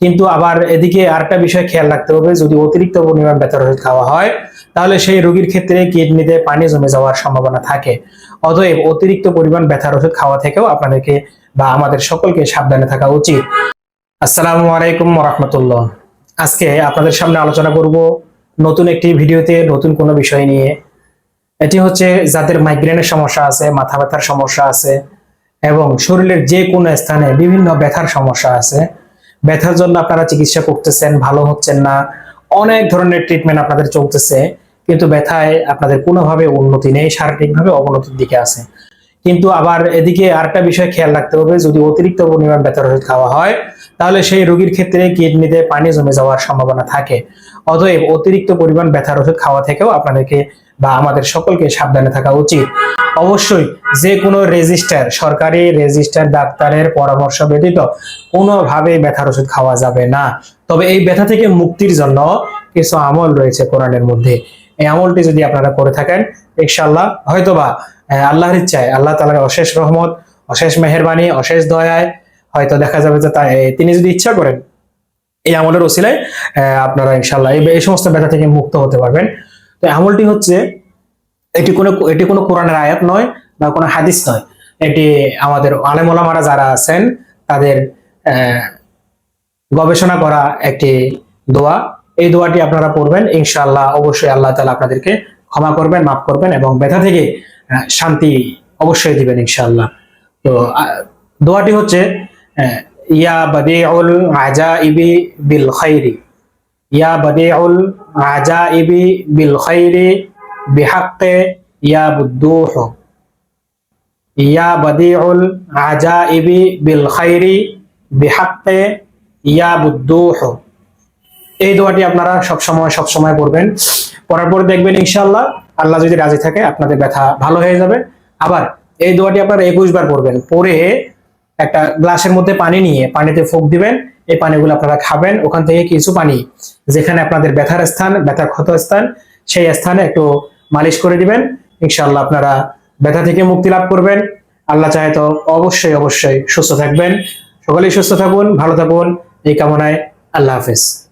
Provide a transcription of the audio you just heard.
কিন্তু আবার এদিকে আরেকটা বিষয় খেয়াল রাখতে হবে, যদি অতিরিক্ত পরিমাণ ব্যথার ওষুধ খাওয়া হয়, তাহলে সেই রোগীর ক্ষেত্রে কিডনিতে পানি জমে যাওয়ার সম্ভাবনা থাকে। অতএব অতিরিক্ত পরিমাণ ব্যথার ওষুধ খাওয়া থেকেও আপনাদেরকে বা আমাদের সকলকে সাবধানে থাকা উচিত। আসসালামু আলাইকুম রহমতুল্লাহ আজকে আপনাদের সামনে আলোচনা করব নতুন একটি ভিডিওতে নতুন কোনো বিষয় নিয়ে। এটি হচ্ছে যাদের মাইগ্রেনের সমস্যা আছে, মাথা ব্যথার সমস্যা আছে, এবং শরীরের যে কোনো স্থানে বিভিন্ন ব্যথার সমস্যা আছে। ব্যথার জন্য আপনারা চিকিৎসা করতেছেন, ভালো হচ্ছেন না, অনেক ধরনের ট্রিটমেন্ট আপনাদের চলতেছে, কিন্তু ব্যথায় আপনাদের কোনোভাবে উন্নতি নেই, শারীরিকভাবে অবনতির দিকে আছে। কিন্তু আবার এদিকে আরেকটা বিষয় খেয়াল রাখতে হবে, যদি অতিরিক্ত পরিমাণ ব্যথার ওষুধ খাওয়া হয়, তাহলে সেই রোগীর ক্ষেত্রে কিডনিতে পানি জমে যাওয়ার সম্ভাবনা থাকে। অতএব অতিরিক্ত পরিমাণ ব্যথার ওষুধ খাওয়া থেকেও আপনাদেরকে বা আমাদের সকলকে সাবধানে থাকা উচিত। অবশ্যই যে কোনো রেজিস্টার সরকারি রেজিস্টার ডাক্তারের পরামর্শ ব্যতীত কোনোভাবে ব্যথার ওষুধ খাওয়া যাবে না। তবে এই ব্যথা থেকে মুক্তির জন্য কিছু আমল রয়েছে কোরআনের মধ্যে। এই আমলটি যদি আপনারা করে থাকেন ইনশাল্লাহ হয়তোবা আল্লাহর ইচ্ছায়, আল্লাহ তালার অশেষ রহমত, অশেষ মেহেরবানি, অশেষ দয়ায় হয়তো দেখা যাবে যে তিনি যদি ইচ্ছা করেন, এই আমলের ওসিলায় আপনারা ইনশাল্লাহ এই সমস্ত ব্যথা থেকে মুক্ত হতে পারবেন। তো আমলটি হচ্ছে এটি কোনো এটি কোনো কোরআনের আয়াত নয় বা কোনো হাদিস নয়। এটি আমাদের আলেমোলামারা যারা আছেন, তাদের গবেষণা করা একটি দোয়া। এই দোয়াটি আপনারা পড়বেন, ইনশাআল্লাহ অবশ্যই আল্লাহ তাআলা আপনাদেরকে ক্ষমা করবেন, মাফ করবেন এবং ব্যথা থেকে শান্তি অবশ্যই দিবেন ইনশাআল্লাহ। তো দোয়াটি হচ্ছে ইয়া বাদিউল আজাইবি বিল খাইরি। ইয়া বাদিউল আজাইবি বিল খাইরি বিহাক্কে ইয়া বুদ্দুহ ইয়া বাদিউল আজাইবি বিল খাইরি বিহাক্কে ইয়া বুদ্দুহ এই দোয়াটি আপনারা সব সময় সব সময় পড়বেন। পড়ার পর দেখবেন ইনশাআল্লাহ আল্লাহ যদি রাজি থাকে আপনাদের ব্যথা ভালো হয়ে যাবে। আবার এই দোয়াটি আপনারা একুশ বার পড়বেন। পরে একটা গ্লাসের মধ্যে পানি নিয়ে পানিতে ফোক দিবেন। এই পানিগুলো আপনারা খাবেন। ওখান থেকে কিছু পানি যেখানে আপনাদের ব্যথার স্থান ব্যথার ক্ষত স্থান, সেই স্থানে একটু মালিশ করে দিবেন। ইনশাআল্লাহ আপনারা ব্যথা থেকে মুক্তি লাভ করবেন। আল্লাহ চাহে তো অবশ্যই অবশ্যই সুস্থ থাকবেন। সকলেই সুস্থ থাকুন, ভালো থাকুন। এই কামনায় আল্লাহ হাফেজ।